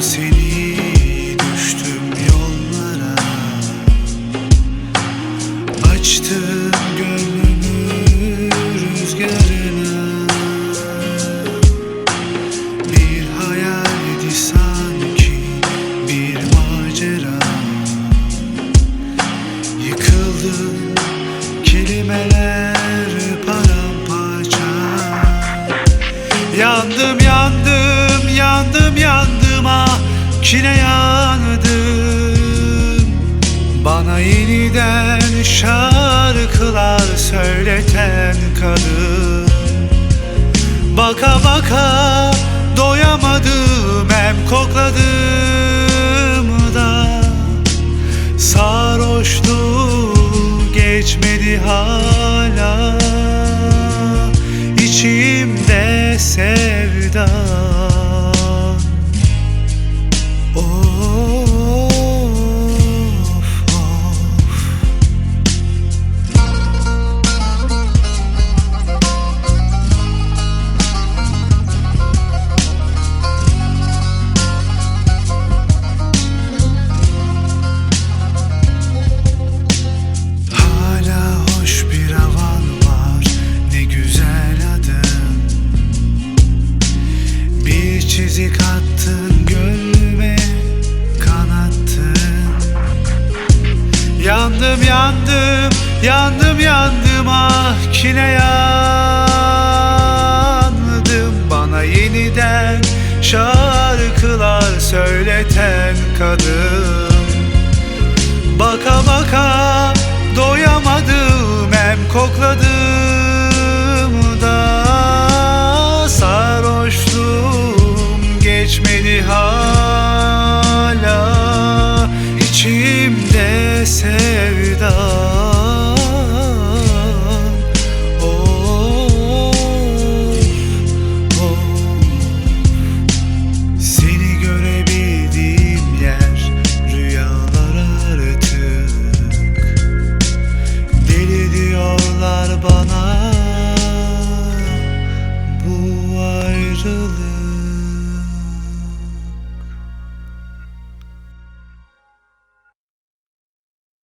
seni düştüm yollara. Açtım gönlümü rüzgarına. Bir hayaldi sanki bir macera. Yıkıldım kelimeler paramparça. Yandım yandım yandım yandım ah kine yandım Bana yeniden şarkılar söyleten kadın. Baka baka doyamadım hem kokladım da. Sarhoşluğu geçmedi hala. İçimde sevda çizik attın gönlüme kanattın. Yandım yandım yandım yandım ah kine yandım. Bana yeniden şarkılar söyleten kadın to live.